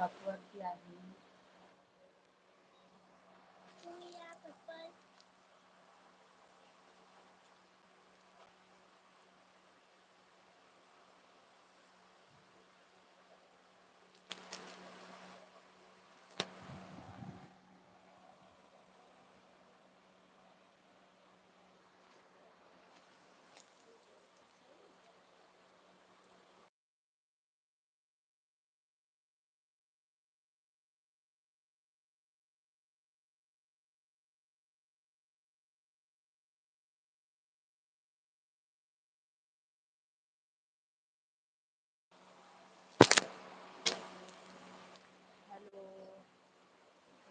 Shop वरती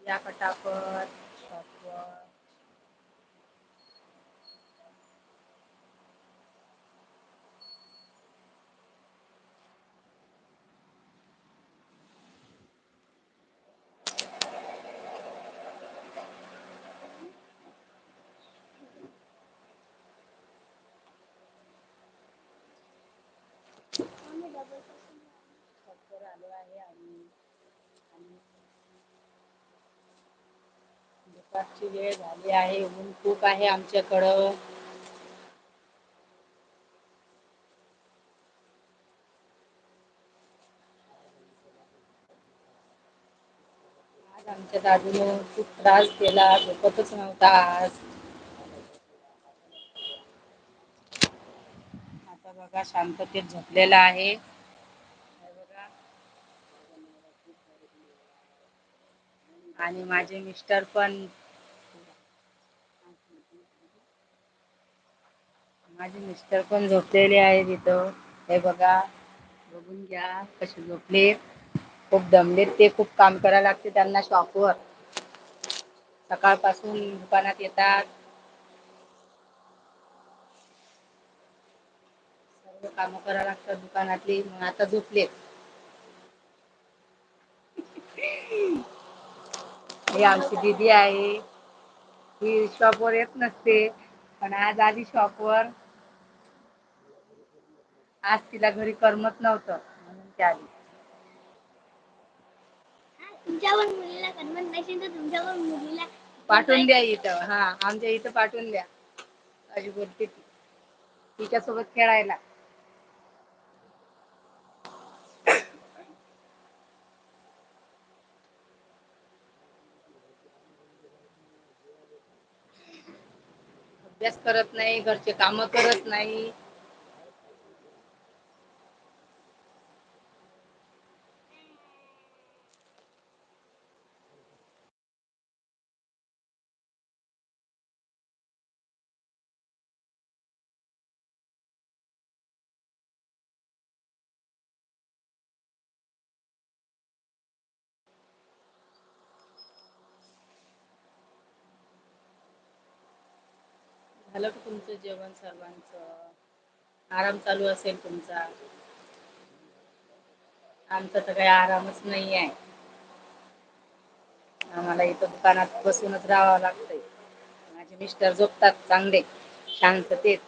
या कटापत दुपारची वेळ झाली आहे ऊन खूप आहे आमच्याकडं. आज आमच्या दादूने खूप त्रास केला झोपतच नव्हता आज. आता बघा शांततेत झोपलेला आहे हे बघा आणि माझे मिस्टर पण माझे मिस्टर पण झोपलेले आहे तिथं हे बघा बघून घ्या कसे झोपले. खूप दमलेत ते खूप काम करायला लागते त्यांना शॉपवर सकाळपासून दुकानात येतात. सर्व काम करायला लागतात दुकानातली मग आता झोपलेत. ही आमची दिदी आहे. ही शॉप वर येत नसते. पण आज आली शॉपवर आज तिला घरी करमत नव्हतं. म्हणून ती आली. तुमच्यावर मुलीला करमत नसेल तर तुमच्यावर मुलीला पाठवून द्या इथं. हा आमच्या इथं पाठवून द्या. अशी बोलते ती. तिच्यासोबत खेळायला. अभ्यास करत नाही घरचे कामं करत नाही. झालं का तुमचं जेवण सर्वांचं? आराम चालू असेल तुमचा? आमचा तर काही आरामच नाही आहे. आम्हाला इथं दुकानात बसूनच राहावं लागतंय. माझे मिस्टर झोपतात चांगले शांततेत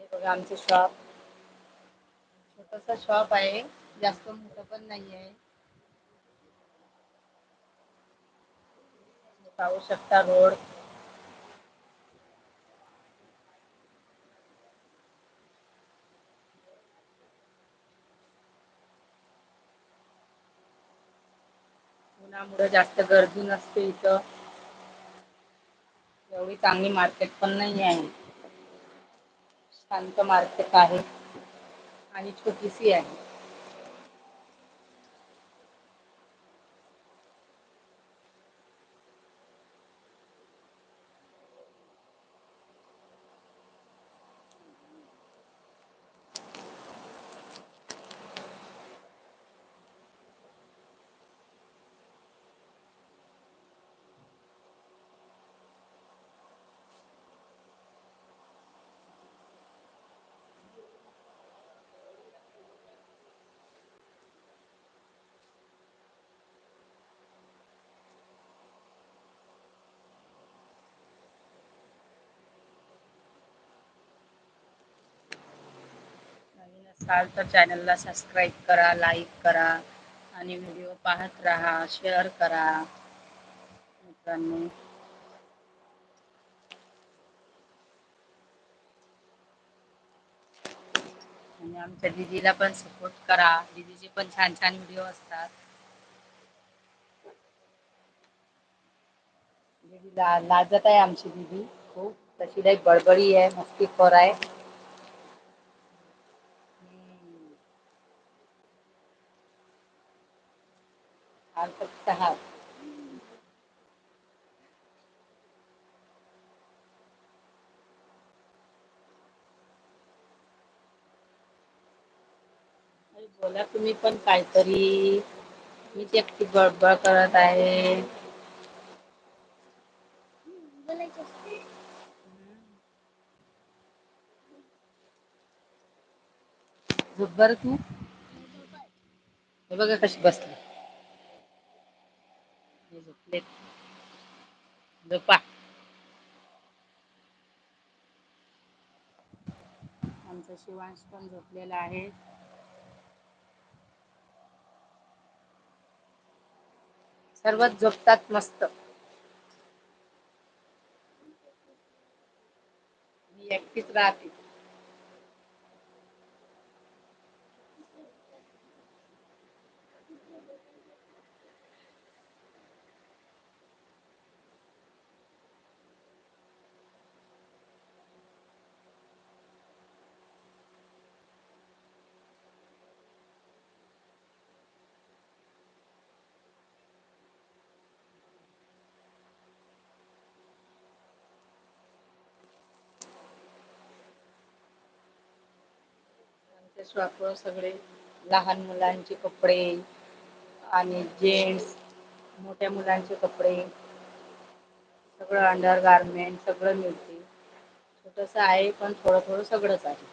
हे बघा आमचं शॉप छोटस शॉप आहे. जास्त मोठं पण नाही आहे पाहू शकता रोड. उन्हामुळे जास्त गर्दी नसते इथं. एवढी चांगली मार्केट पण नाही आहे शांत मार्केट आहे. आणि छोटीशी आहे. चाल तर चॅनलला सबस्क्राईब करा लाईक करा आणि व्हिडिओ पाहत राहा शेअर करा. मित्रांनी. आणि आमच्या दिदीला पण सपोर्ट करा. दिदीचे पण छान छान व्हिडिओ असतात. ला लाजत आहे आमची दिदी. खूप. तशी लई बडबडी आहे मस्ती खोर आहे. फक्त अरे बोला तुम्ही पण काहीतरी. मीच एकटी बळबळ करत आहे. झोप बर तू? हे बघा कशी बसली. झोपलेत झोपा. आमचा शिवांश पण झोपलेला आहे. सर्वच झोपतात मस्त. मी एकटीच राहते. आमचे आपण सगळे लहान मुलांचे कपडे आणि जेंट्स मोठ्या मुलांचे कपडे सगळं अंडर गारमेंट सगळं मिळते. छोटस आहे पण थोडं थोडं सगळंच आहे.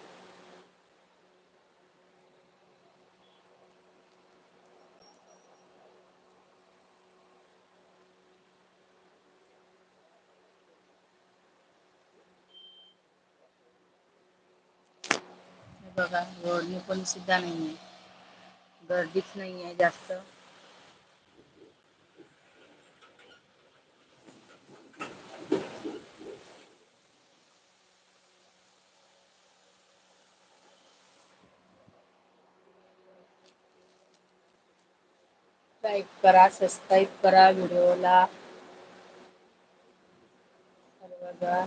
बघा रोडणी पण सुद्धा नाहीये गर्दीच नाहीये जास्त। लाईक करा सबस्क्राईब करा व्हिडिओला बघा